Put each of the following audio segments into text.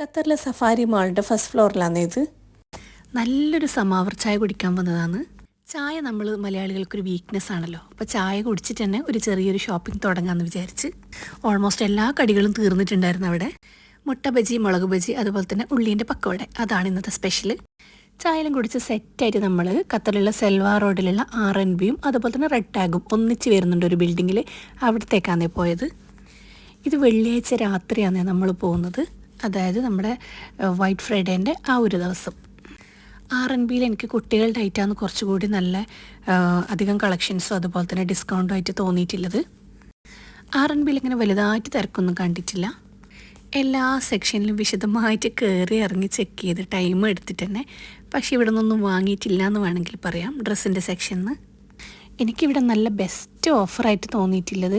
ഖത്തറിലെ സഫാരി മാളിന്റെ ഫസ്റ്റ് ഫ്ലോറിലാണ് ഇത്? നല്ലൊരു സമാവർ ചായ കുടിക്കാൻ വന്നതാണ്. ചായ നമ്മൾ മലയാളികൾക്കൊരു വീക്ക്നെസ് ആണല്ലോ. അപ്പോൾ ചായ കുടിച്ചിട്ട് തന്നെ ഒരു ചെറിയൊരു ഷോപ്പിംഗ് തുടങ്ങാമെന്ന് വിചാരിച്ച് ഓൾമോസ്റ്റ് എല്ലാ കടികളും തീർന്നിട്ടുണ്ടായിരുന്നു അവിടെ. മുട്ട ബജി മുളക് ബജി അതുപോലെ തന്നെ ഉള്ളീന്റെ പക്കവട അതാണ് ഇന്നത്തെ സ്പെഷ്യൽ ചായലും കുടിച്ച് സെറ്റായിട്ട് നമ്മൾ ഖത്തറിലുള്ള സെൽവാ റോഡിലുള്ള ആർ എൻ ബിയും അതുപോലെ തന്നെ റെഡ് ടാഗും ഒന്നിച്ച് വരുന്നുണ്ട് ഒരു ബിൽഡിങ്ങിൽ അവിടത്തേക്കാണ് പോയത്. ഇത് വെള്ളിയാഴ്ച രാത്രിയാണ് നമ്മൾ പോകുന്നത്. അതായത് നമ്മുടെ വൈറ്റ് ഫ്രൈഡേന്റെ ആ ഒരു ദിവസം. ആർ എൻ ബിയിൽ എനിക്ക് കുട്ടികളുടെ ഐറ്റാണ് കുറച്ചുകൂടി നല്ല അധികം കളക്ഷൻസും അതുപോലെ തന്നെ ഡിസ്കൗണ്ടും ആയിട്ട് തോന്നിയിട്ടുള്ളത്. ആർ എൻ ബിയിൽ ഇങ്ങനെ വലുതായിട്ട് തിരക്കൊന്നും കണ്ടിട്ടില്ല. എല്ലാ സെക്ഷനിലും വിശദമായിട്ട് കയറി ഇറങ്ങി ചെക്ക് ചെയ്ത് ടൈം എടുത്തിട്ട് തന്നെ പക്ഷേ ഇവിടെ നിന്നൊന്നും വാങ്ങിയിട്ടില്ല എന്ന് വേണമെങ്കിൽ പറയാം ഡ്രസ്സിന്റെ സെക്ഷനിൽ എനിക്കിവിടെ നല്ല ബെസ്റ്റ് ഓഫറായിട്ട് തോന്നിയിട്ടുള്ളത്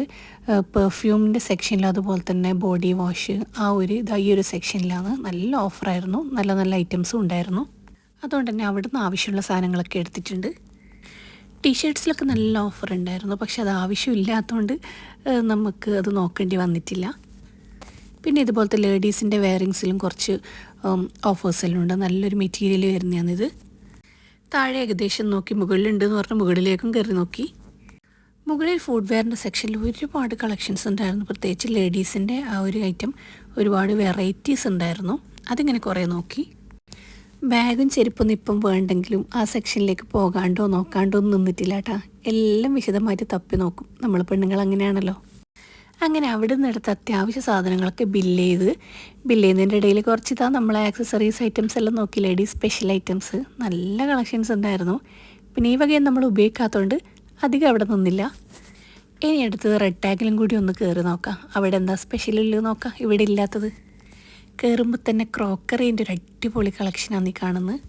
പെർഫ്യൂമിന്റെ സെക്ഷനിലും അതുപോലെ തന്നെ ബോഡി വാഷ് ആ ഒരു ഇതാ ഈ ഒരു സെക്ഷനിലാണ് നല്ല ഓഫറായിരുന്നു നല്ല നല്ല ഐറ്റംസും ഉണ്ടായിരുന്നു. അതുകൊണ്ട് തന്നെ അവിടുന്ന് ആവശ്യമുള്ള സാധനങ്ങളൊക്കെ എടുത്തിട്ടുണ്ട്. ടീഷർട്ട്സിലൊക്കെ നല്ല ഓഫർ ഉണ്ടായിരുന്നു. പക്ഷെ അത് ആവശ്യമില്ലാത്തതുകൊണ്ട് നമുക്ക് അത് നോക്കേണ്ടി വന്നിട്ടില്ല. പിന്നെ ഇതുപോലത്തെ ലേഡീസിന്റെ വെയറിങ്സിലും കുറച്ച് ഓഫേഴ്സ് എല്ലാം ഉണ്ട് നല്ലൊരു മെറ്റീരിയൽ വരുന്നതാണിത് താഴെ ഏകദേശം നോക്കി മുകളിലുണ്ട് എന്ന് പറഞ്ഞ് മുകളിലേക്കും കയറി നോക്കി. മുകളിൽ ഫുഡ് വെയറിന്റെ സെക്ഷനിൽ ഒരുപാട് കളക്ഷൻസ് ഉണ്ടായിരുന്നു. പ്രത്യേകിച്ച് ലേഡീസിന്റെ ആ ഒരു ഐറ്റം ഒരുപാട് വെറൈറ്റീസ് ഉണ്ടായിരുന്നു. അതിങ്ങനെ കുറേ നോക്കി. ബാഗും ചെരുപ്പൊന്നും ഇപ്പം വേണ്ടെങ്കിലും ആ സെക്ഷനിലേക്ക് പോകാണ്ടോ നോക്കാണ്ടോ ഒന്നും നിന്നിട്ടില്ല കേട്ടാ എല്ലാം വിശദമായിട്ട് തപ്പി നോക്കും. നമ്മൾ പെണ്ണുങ്ങൾ അങ്ങനെയാണല്ലോ അങ്ങനെ അവിടെ നിന്ന് എടുത്ത അത്യാവശ്യ സാധനങ്ങളൊക്കെ ബില്ല് ചെയ്ത് ബില്ല് ചെയ്യുന്നതിന്റെ ഇടയിൽ കുറച്ച് ഇതാ നമ്മളെ ആക്സസറീസ് ഐറ്റംസ് എല്ലാം നോക്കി ലേഡീസ് സ്പെഷ്യൽ ഐറ്റംസ് നല്ല കളക്ഷൻസ് ഉണ്ടായിരുന്നു. പിന്നെ ഈ വകയും നമ്മൾ ഉപയോഗിക്കാത്തതുകൊണ്ട് അധികം അവിടെ നിന്നില്ല. ഇനി അടുത്തത് റെഡ് ടാഗിലും കൂടി ഒന്ന് കയറി നോക്കാം. അവിടെ എന്താ സ്പെഷ്യൽ ഉള്ളത് നോക്കാം. ഇവിടെ ഇല്ലാത്തത്. കയറുമ്പോൾ തന്നെ ക്രോക്കറീന്റെ ഒരു അടിപൊളി കളക്ഷനാണ് നീ കാണുന്നത്.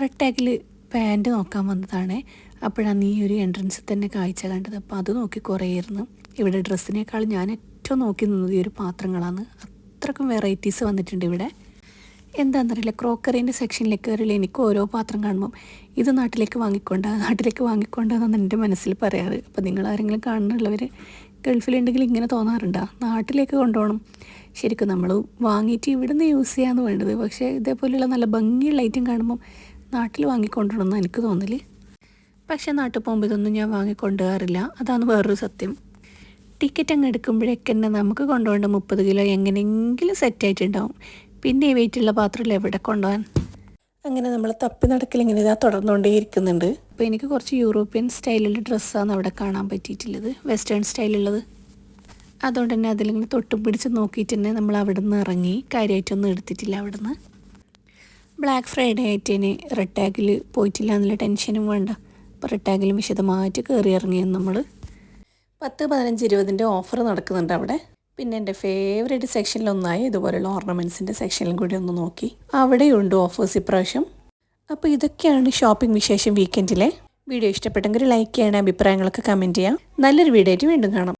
റെഡ് ടാഗിൽ പാന്റ് നോക്കാൻ വന്നതാണ്. അപ്പോഴാണ് ഈ ഒരു എൻട്രൻസിൽ തന്നെ കാഴ്ച കണ്ടത്. അപ്പോൾ അത് നോക്കി കുറേയിരുന്നു. ഇവിടെ ഡ്രസ്സിനേക്കാൾ ഞാൻ ഏറ്റവും നോക്കി നിന്നത് ഈ ഒരു പാത്രങ്ങളാണ്. അത്രക്കും വെറൈറ്റീസ് വന്നിട്ടുണ്ട് ഇവിടെ. എന്താണെന്നറിയില്ല ക്രോക്കറീന്റെ സെക്ഷനിലേക്ക് കയറിയില്ല എനിക്ക് ഓരോ പാത്രം കാണുമ്പം ഇത് നാട്ടിലേക്ക് വാങ്ങിക്കൊണ്ട് നാട്ടിലേക്ക് വാങ്ങിക്കൊണ്ടെന്നാണ് എന്റെ മനസ്സിൽ പറയാറ്. അപ്പോൾ നിങ്ങൾ ആരെങ്കിലും കാണുന്നുള്ളവർ ഗൾഫിലുണ്ടെങ്കിൽ ഇങ്ങനെ തോന്നാറുണ്ടോ? നാട്ടിലേക്ക് കൊണ്ടുപോകണം. ശരിക്കും നമ്മൾ വാങ്ങിയിട്ട് ഇവിടുന്ന് യൂസ് ചെയ്യാമെന്ന് വേണ്ടത്. പക്ഷേ ഇതേപോലെയുള്ള നല്ല ഭംഗിയുള്ള ഐറ്റം കാണുമ്പം നാട്ടിൽ വാങ്ങിക്കൊണ്ടുപോകണമെന്ന് എനിക്ക് തോന്നൽ. പക്ഷേ നാട്ടിൽ പോകുമ്പോൾ ഇതൊന്നും ഞാൻ വാങ്ങിക്കൊണ്ടുപോകാറില്ല അതാണ് വേറൊരു സത്യം. ടിക്കറ്റ് അങ്ങ് എടുക്കുമ്പോഴേക്ക് തന്നെ നമുക്ക് കൊണ്ടുപോകേണ്ട മുപ്പത് കിലോ എങ്ങനെയെങ്കിലും സെറ്റായിട്ടുണ്ടാവും പിന്നെ ഈ വെയിറ്റുള്ള പാത്രത്തിൽ എവിടെ കൊണ്ടുപോകാൻ? അങ്ങനെ നമ്മൾ തപ്പി നടക്കൽ ഇങ്ങനെ ഇതാ തുടർന്നുകൊണ്ടേയിരിക്കുന്നുണ്ട് അപ്പോൾ എനിക്ക് കുറച്ച് യൂറോപ്യൻ സ്റ്റൈലിലുള്ള ഡ്രസ്സാണ് അവിടെ കാണാൻ പറ്റിയിട്ടുള്ളത്. വെസ്റ്റേൺ സ്റ്റൈലുള്ളത് അതുകൊണ്ട് തന്നെ അതിലിങ്ങനെ തൊട്ടും പിടിച്ച് നോക്കിയിട്ട് തന്നെ നമ്മൾ അവിടെ നിന്ന് ഇറങ്ങി. കാര്യമായിട്ടൊന്നും എടുത്തിട്ടില്ല അവിടെ നിന്ന് ബ്ലാക്ക് ഫ്രൈഡേ ആയിട്ട് റെഡ് ടാഗിൽ പോയിട്ടില്ല എന്നുള്ള ടെൻഷനും വേണ്ട. ടാഗിലും വിശദമായിട്ട് കയറി ഇറങ്ങിയത് നമ്മൾ പത്ത് പതിനഞ്ച് ഇരുപതിന്റെ ഓഫർ നടക്കുന്നുണ്ട് അവിടെ. പിന്നെ എന്റെ ഫേവറേറ്റ് സെക്ഷനിലൊന്നായി ഇതുപോലെയുള്ള ഓർണമെന്റ്സിന്റെ സെക്ഷനിലും കൂടി ഒന്ന് നോക്കി. അവിടെയുണ്ട് ഓഫേഴ്സ് ഇപ്രാവശ്യം. അപ്പോൾ ഇതൊക്കെയാണ് ഷോപ്പിംഗ് വിശേഷം വീക്കെൻഡിലെ വീഡിയോ ഇഷ്ടപ്പെട്ടെങ്കിൽ ലൈക്ക് ചെയ്യണം അഭിപ്രായങ്ങളൊക്കെ കമന്റ് ചെയ്യാം. നല്ലൊരു വീഡിയോ ആയിട്ട് വീണ്ടും കാണാം.